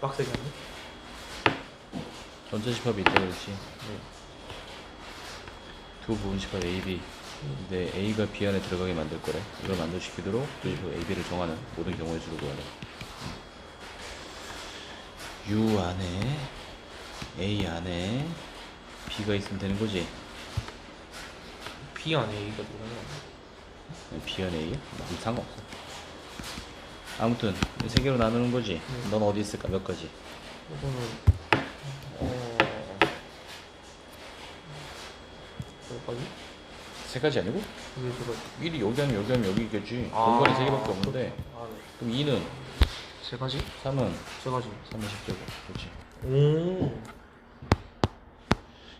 빡세게 하네. 전체 집합이 있다 그렇지. 두 부분 집합 A, B. 근데 A가 B 안에 들어가게 만들 거래. 이걸 만들시키도록 두 집합 A, B를 정하는 모든 경우의 수를 구하래 U 안에 A 안에 B가 있으면 되는 거지. B 안에 A가 들어가는 B 안에 A야? 뭐 상관없어 아무튼 이세 개로 나누는 거지. 넌 어디 있을까? 몇 가지? 이거는 어 여기까지? 세 가지 아니고? 이게 제가 1이 여기 하면 여기 하면 여기겠지. 아, 공간이 세 개밖에 없는데. 아, 네. 그럼 2는? 세 가지? 3은? 세 가지. 3은 10제곱 그렇지. 오.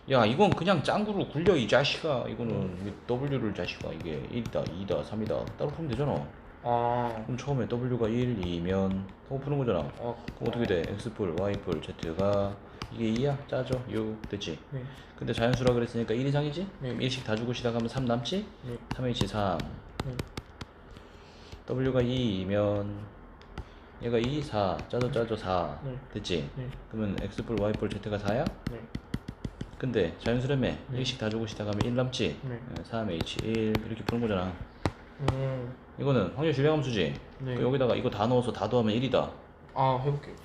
야 이건 그냥 짱구로 굴려 이 자식아. 이거는 이 W를 자식아. 이게 1이다 2다 3이다. 따로 풀면 되잖아 아. 그럼 처음에 W가 1, 2면 하고 푸는 거잖아 아. 그럼 어떻게 돼? X풀, Y풀, Z가 이게 2야? 짜죠? 6 됐지? 네. 근데 자연수라 그랬으니까 1 이상이지? 네. 그럼 1씩 다 주고 시작하면 3 남지? 네. 3H 3 네. W가 2면 얘가 2, 4 짜죠 짜죠 4 네. 됐지? 네. 그러면 X풀, Y풀, Z가 4야? 네. 근데 자연수라며 네. 1씩 다 주고 시작하면 1 남지? 네. 3H1 이렇게 푸는 거잖아 음. 이거는 확률 질량함수지? 네. 그 여기다가 이거 다 넣어서 다 더하면 1이다 아 해볼게요.